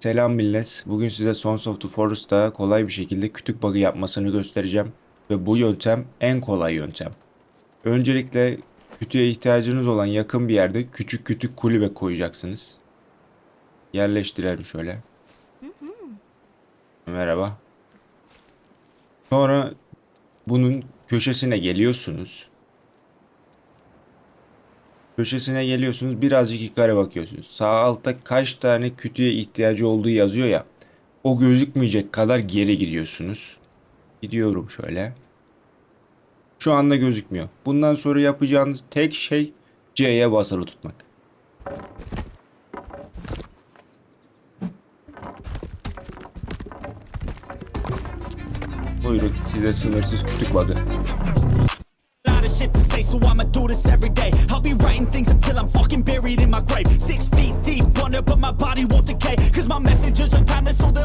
Selam millet. Bugün size Sons of the Forest'ta kolay bir şekilde kütük bug'ı yapmasını göstereceğim. Ve bu yöntem en kolay yöntem. Öncelikle kütüğe ihtiyacınız olan yakın bir yerde küçük kütük kulübe koyacaksınız. Yerleştirelim şöyle. Merhaba. Sonra bunun köşesine geliyorsunuz. Köşesine geliyorsunuz birazcık yukarı bakıyorsunuz. Sağ altta kaç tane kütüğe ihtiyacı olduğu yazıyor ya. O gözükmeyecek kadar geri gidiyorsunuz. Gidiyorum şöyle. Şu anda gözükmüyor. Bundan sonra yapacağınız tek şey C'ye basılı tutmak. Buyurun size sınırsız kütük of shit buried in my grave. Six feet deep under, but my body won't decay. Cause my messages are timeless, so the